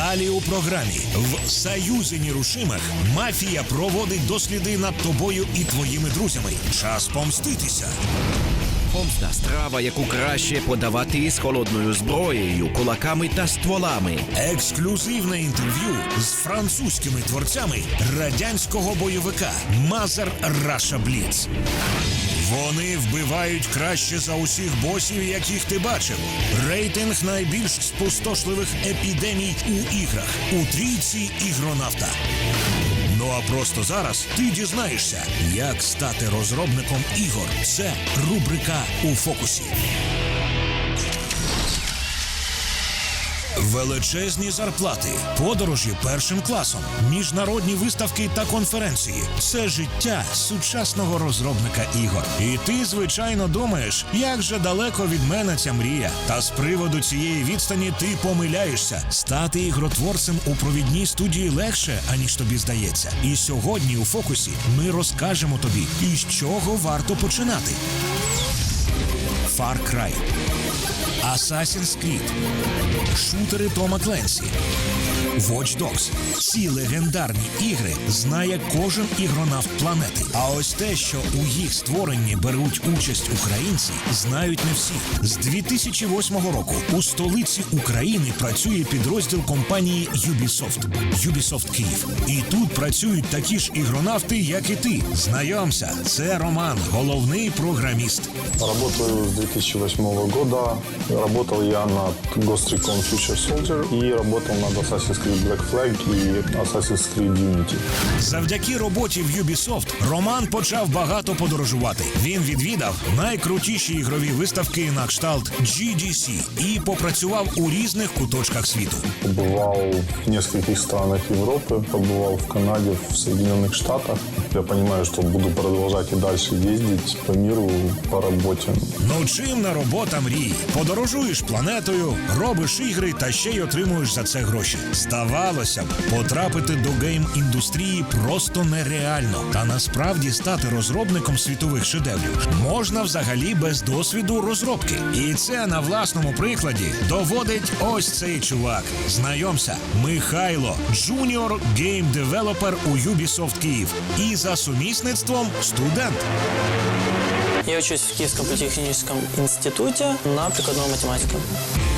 Далі у програмі в Союзі нерушимих мафія проводить досліди над тобою і твоїми друзями. Час помститися. Помста страва, яку краще подавати із холодною зброєю, кулаками та стволами. Ексклюзивне інтерв'ю з французькими творцями радянського бойовика Мазер Раша Бліц. Вони вбивають краще за усіх босів, яких ти бачив. Рейтинг найбільш спустошливих епідемій у іграх у трійці ігронавта. Ну а просто зараз ти дізнаєшся, як стати розробником ігор. Це рубрика у фокусі. Величезні зарплати, подорожі першим класом, міжнародні виставки та конференції це життя сучасного розробника ігор. І ти, звичайно, думаєш, як же далеко від мене ця мрія. Та з приводу цієї відстані ти помиляєшся. Стати ігротворцем у провідній студії легше, аніж тобі здається. І сьогодні у фокусі ми розкажемо тобі, із чого варто починати. Far Cry Assassin's Creed. Шутери Тома Кленсі Watch Dogs. Ці легендарні ігри знає кожен ігронавт планети. А ось те, що у їх створенні беруть участь українці, знають не всі. З 2008 року у столиці України працює підрозділ компанії Ubisoft Ubisoft Київ. І тут працюють такі ж ігронавти, як і ти. Знайомся, це Роман, головний програміст. Работаю с 2008 года. Работал я над Ghost Recon Future Soldier и работал над Assassin's Creed Black Flag и Assassin's Creed Unity. Завдяки роботі в Ubisoft Роман почав багато подорожувати. Він відвідав найкрутіші ігрові виставки на кшталт GDC і попрацював у різних куточках світу. Побывал в нескольких странах Европы, побывал в Канаде, в Соединенных Штатах. Я понимаю, что буду продолжать и дальше ездить по миру по работе. Ну чим на робота мрії? Подорожуєш планетою, робиш ігри та ще й отримуєш за це гроші. Здавалося б, потрапити до гейм-індустрії просто нереально. Та насправді стати розробником світових шедеврів можна взагалі без досвіду розробки. І це на власному прикладі доводить ось цей чувак. Знайомся, Михайло, джуніор гейм-девелопер у Ubisoft Київ. І за сумісництвом студент. Я учусь в Киевском политехническом институте на прикладную математику.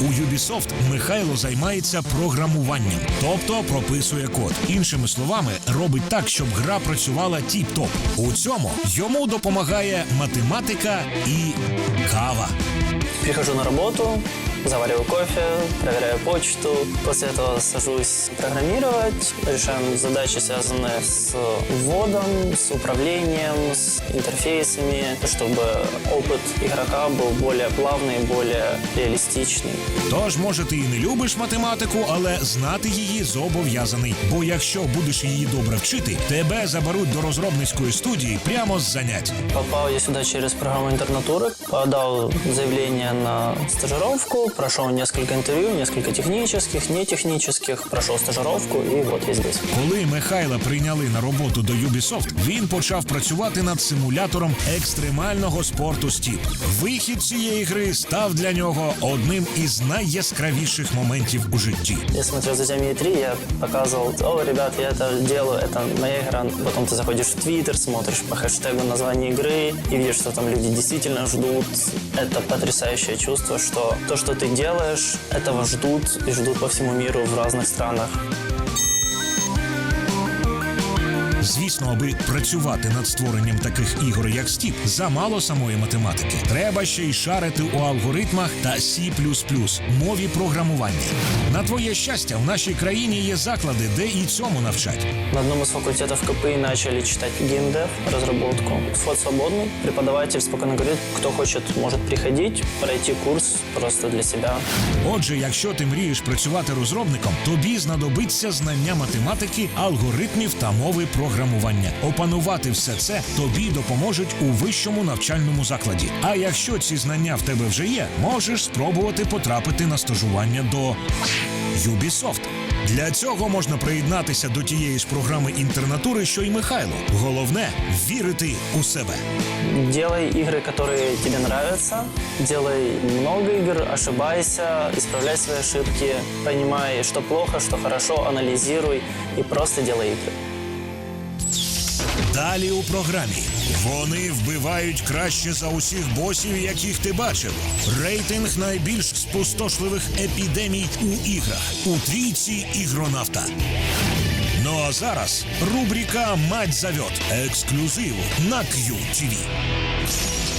У Ubisoft Михайло займається програмуванням, тобто прописує код. Іншими словами, робить так, щоб гра працювала тіп-топ. У цьому йому допомагає математика і кава. Прихожу на работу, завариваю кофе, проверяю почту. После этого сажусь программировать, решаем задачи, связанные с вводом, с управлением, с интерфейсами, чтобы опыт игрока был более плавный, более реалистичный. Тож, може, ти і не любиш математику, але знати її зобов'язаний. Бо якщо будеш її добре вчити, тебе заберуть до розробницької студії прямо з занять. Попал я сюда через программу интернатуры, подал заявление на стажировку, прошел несколько интервью, несколько технических, нетехнических, прошел стажировку и вот я здесь. Коли Михайла прийняли на роботу до Ubisoft, він почав працювати над симулятором екстремального спорту Стіп. Вихід цієї гри став для нього одним із найяскравіших моментів у житті. Я смотрел за теми 3, я показывал, о, ребят, я это делаю, это моя игра. Потом ты заходишь в Твиттер, смотришь по хэштегу название игры и видишь, что там люди действительно ждут. Это потрясающее чувство, что то, что ты делаешь, этого ждут и ждут по всему миру в разных странах. Звісно, аби працювати над створенням таких ігор, як Стіп, замало самої математики. Треба ще й шарити у алгоритмах та C++, мові програмування. На твоє щастя, в нашій країні є заклади, де і цьому навчать. На одном из факультетов КПИ начали читать геймдев, разработку. Вход свободный. Преподаватель спокойно говорит, кто хочет, может приходить, пройти курс просто для себя. Отже, якщо ти мрієш працювати розробником, тобі знадобиться знання математики, алгоритмів та мови програмування програмування. Опанувати все це тобі допоможуть у вищому навчальному закладі. А якщо ці знання в тебе вже є, можеш спробувати потрапити на стажування до Ubisoft. Для цього можна приєднатися до тієї ж програми інтернатури, що й Михайло. Головне вірити у себе. Делай игры, которые тебе нравятся, делай много игр, ошибайся, исправляй свои ошибки, понимай, что плохо, что хорошо, анализируй и просто делай игры. Далі у програмі вони вбивають краще за усіх босів, яких ти бачив. Рейтинг найбільш спустошливих епідемій у іграх у трійці ігронавта. Ну а зараз рубрика Мать зовет ексклюзив на QTV.